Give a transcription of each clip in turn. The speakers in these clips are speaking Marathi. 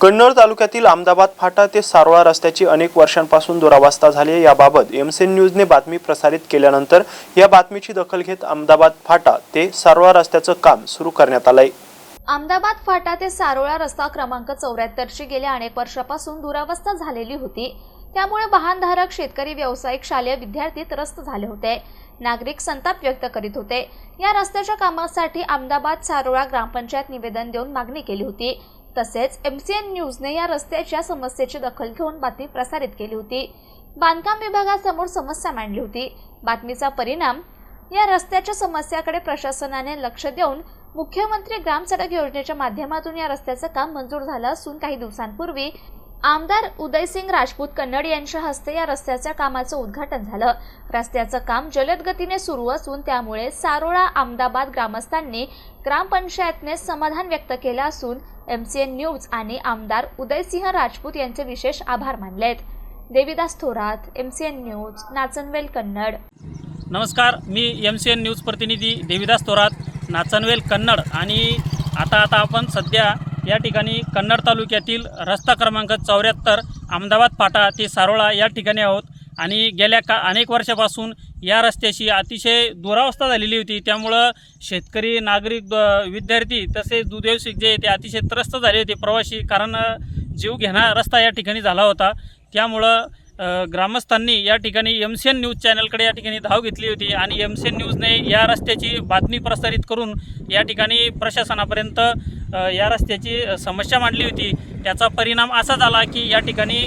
कन्नड तालुक्यातील अहमदाबाद फाटा ते सारोळा रस्त्याची अनेक वर्षांपासून दुरावस्था झाली आहे. याबाबत एमसेन न्यूजने बातमी प्रसारित केल्यानंतर या बातमीची दखल घेत अहमदाबाद फाटा ते सारोळा रस्त्याचं काम सुरू करण्यात आलंय. अहमदाबाद फाटा ते सारोळा रस्ता क्रमांक चौऱ्याहत्तरची गेल्या अनेक वर्षापासून दुरावस्था झालेली होती. त्यामुळे वाहनधारक शेतकरी व्यावसायिक शालेय विद्यार्थी त्रस्त झाले होते. नागरिक संताप व्यक्त करीत होते. या रस्त्याच्या कामासाठी अहमदाबाद सारोळा ग्रामपंचायत निवेदन देऊन मागणी केली होती. तसेच एमसीएन न्यूजने या रस्त्याच्या समस्येची दखल घेऊन बातमी प्रसारित केली होती. बांधकाम विभागासमोर समस्या मांडली होती. बातमीचा परिणाम या रस्त्याच्या समस्याकडे प्रशासनाने लक्ष देऊन मुख्यमंत्री ग्राम सडक योजनेच्या माध्यमातून या रस्त्याचं काम मंजूर झालं असून काही दिवसांपूर्वी आमदार उदयसिंग राजपूत कन्नड यांच्या हस्ते या रस्त्याच्या कामाचं उद्घाटन झालं. रस्त्याचं काम जलद गतीने सुरू असून त्यामुळे सारोळा अहमदाबाद ग्रामस्थांनी ग्रामपंचायतने समाधान व्यक्त केलं असून एम सी एन न्यूज आणि आमदार उदयसिंह राजपूत यांचे विशेष आभार मानले आहेत Devidas Thorat M C N news Nachanvel Kannad. नमस्कार मी एम सी एन न्यूज प्रतिनिधी देविदास थोरात नाचनवेल कन्नड. आणि आता आता आपण सध्या या ठिकाणी कन्नड तालुक्यातील रस्ता क्रमांक चौऱ्याहत्तर अहमदाबाद फाटा ते सारोळा या ठिकाणी आहोत. आणि गेल्या का अनेक वर्षापासून या रस्त्याची अतिशय दुरावस्था झालेली होती. त्यामुळं शेतकरी नागरिक द- विद्यार्थी तसेच दुधव्यवसिक जे ते अतिशय त्रस्त झाले होते प्रवासी कारण जीव घेणा रस्ता या ठिकाणी झाला होता. त्यामुळं ग्रामस्थांनी या ठिकाणी एम सी एन न्यूज चॅनलकडे या ठिकाणी धाव घेतली होती आणि एम सी एन न्यूजने या रस्त्याची बातमी प्रसारित करून या ठिकाणी प्रशासनापर्यंत या रस्त्याची समस्या मांडली होती. त्याचा परिणाम असा झाला की या ठिकाणी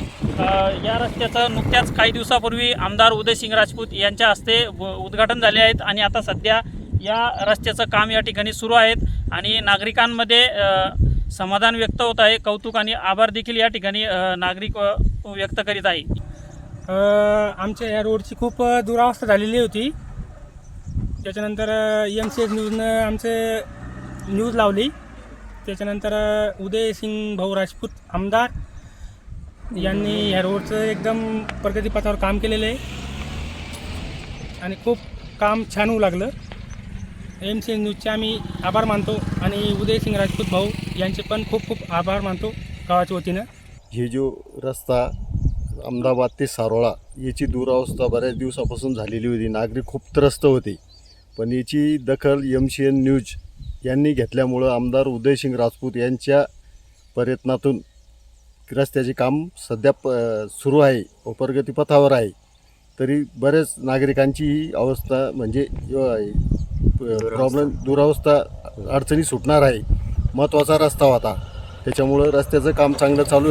या रस्त्याचं नुकत्याच काही दिवसापूर्वी आमदार उदयसिंग राजपूत यांच्या हस्ते उद्घाटन झाले आहेत आणि आता सध्या या रस्त्याचं काम या ठिकाणी सुरू आहेत आणि नागरिकांमध्ये समाधान व्यक्त होत आहे. कौतुक आणि आभार देखील या ठिकाणी नागरिक व्यक्त करीत आहे. आमच्या या रोडची खूप दुरावस्था झालेली होती. त्याच्यानंतर एम सी एस न्यूजनं आमचे न्यूज लावली. त्याच्यानंतर उदयसिंग उदय सिंग भाऊ राजपूत आमदार यांनी ह्या रोडचं एकदम प्रगतीपथावर काम केलेलं आहे. आणि खूप काम छान होऊ लागलं. एम सी न्यूजचे आम्ही आभार मानतो आणि उदय सिंग राजपूत भाऊ यांचे पण खूप खूप आभार मानतो गावाच्या वतीनं. हे जो रस्ता अहमदाबाद ते सारोळा याची दुरावस्था बऱ्याच दिवसापासून झालेली होती. नागरिक खूप त्रस्त होते. पण याची दखल एम सी एन न्यूज यांनी घेतल्यामुळं आमदार उदयसिंग राजपूत यांच्या प्रयत्नातून रस्त्याचे काम सध्या प सुरू आहे व प्रगतीपथावर आहे. तरी बरेच नागरिकांची ही अवस्था म्हणजे प्रॉब्लेम दुरावस्था अडचणी सुटणार आहे. महत्त्वाचा रस्ता होता. त्याच्यामुळं रस्त्याचं काम चांगलं चालू आहे.